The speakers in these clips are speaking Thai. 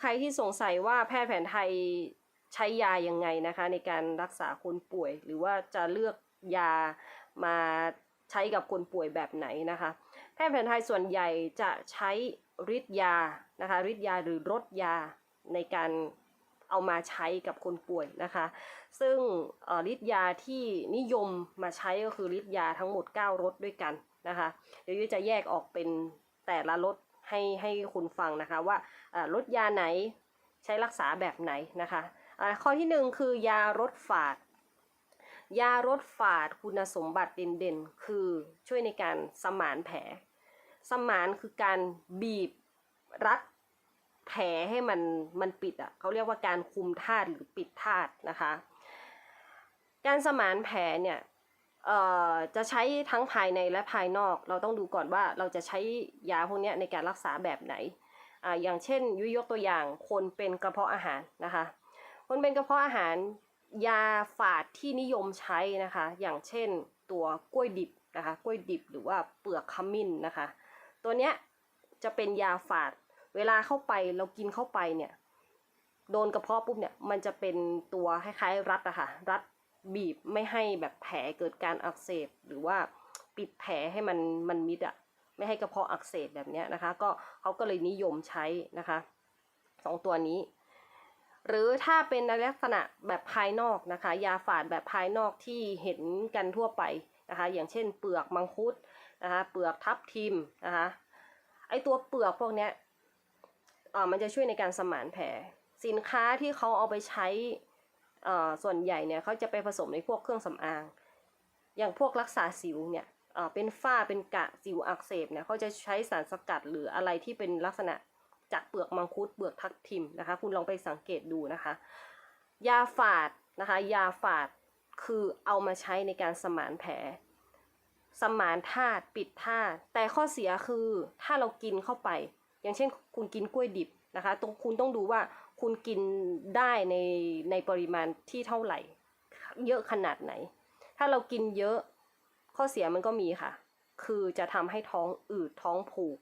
ใครที่สงสัยว่าแพทย์แผนไทยใช้ยายังไงนะคะ ในการรักษาคนป่วย หรือว่าจะเลือกยามาใช้กับคนป่วยแบบไหนนะคะ แพทย์แผนไทยส่วนใหญ่จะใช้ฤทธิ์ยานะคะฤทธิ์ยาหรือรสยาในการเอามาใช้กับคนป่วยนะคะ ซึ่งฤทธิ์ยาที่นิยมมาใช้ก็คือฤทธิ์ยาทั้งหมด 9รสด้วยกันนะคะ เดี๋ยวยุ้ยจะแยกออกเป็นแต่ละรส ให้ให้คุณฟังนะคะว่ารสยาไหนใช้รักษาแบบไหนนะคะข้อที่หนึ่งคือยารสฝาด ยารสฝาดคุณสมบัติเด่นๆ คือช่วยในการสมานแผล สมานคือการบีบรัดแผลให้มันมันปิดอะเขาเรียกว่าการคุมธาตุหรือปิดธาตุนะคะ การสมานแผลเนี่ย จะใช้ทั้งภายในและภายนอก เราต้องดูก่อนว่าเราจะใช้ยาพวกนี้ในการรักษาแบบไหนออย่างเช่นยุยยกตัวอย่างคนเป็นกระเพาะอาหารนะคะ คนเป็นกระเพาะอาหารยาฝาดที่นิยมใช้นะคะ อย่างเช่นตัวกล้วยดิบนะคะกล้วยดิบหรือว่าเปลือกขมิ้นนะคะ ตัวเนี้ยจะเป็นยาฝาดเวลาเข้าไปเรากินเข้าไปเนี่ยโดนกระเพาะปุ๊บเนี่ยมันจะเป็นตัวคล้ายๆรัดอะค่ะรัด บีบไม่ให้แบบแผลเกิดการอักเสบ หรือว่าปิดแผลให้มันมันมิดอะไม่ให้กระเพาะอักเสบแบบเนี้ยนะคะ ก็เขาก็เลยนิยมใช้นะคะสองตัวนี้ หรือถ้าเป็นในลักษณะแบบภายนอกนะคะ ยาฝาดแบบภายนอกที่เห็นกันทั่วไปนะคะ อย่างเช่นเปลือกมังคุดนะคะเปลือกทับทิมนะคะไอตัวเปลือกพวกเนี้ยเอ่อมันจะช่วยในการสมานแผลสินค้าที่เขาเอาไปใช้ ส่วนใหญ่เนี่ยเขาจะไปผสมในพวกเครื่องสำอาง อย่างพวกรักษาสิวเนี่ยเอ่อเป็นฝ้าเป็นกะสิวอักเสบเนี่ยเขาจะใช้สารสกัดหรืออะไรที่เป็นลักษณะจากเปลือกมังคุดเปลือกทับทิมนะคะ คุณลองไปสังเกตดูนะคะ ยาฝาดนะคะ ยาฝาดคือเอามาใช้ในการสมานแผล สมานธาตุปิดธาตุแต่ข้อเสียคือถ้าเรากินเข้าไป อย่างเช่นคุณกินกล้วยดิบ นะคะตรงคุณต้องดูว่าคุณกินได้ในในปริมาณที่เท่าไหร่ เยอะขนาดไหน ถ้าเรากินเยอะข้อเสียมันก็มีค่ะ คือจะทำให้ท้องอืดท้องผูก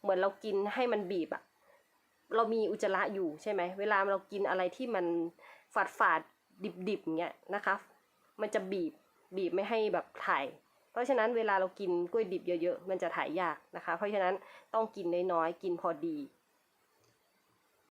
เหมือนเรากินให้มันบีบอะเรามีอุจจาระอยู่ใช่ไหมเวลาเรากินอะไรที่มันฝาดฝาดดิบดิบเงี้ยนะคะ มันจะบีบบีบไม่ให้แบบถ่าย เพราะฉะนั้นเวลาเรากินกล้วยดิบเยอะๆ มันจะถ่ายยากนะคะ เพราะฉะนั้นต้องกินน้อยๆ กินพอดี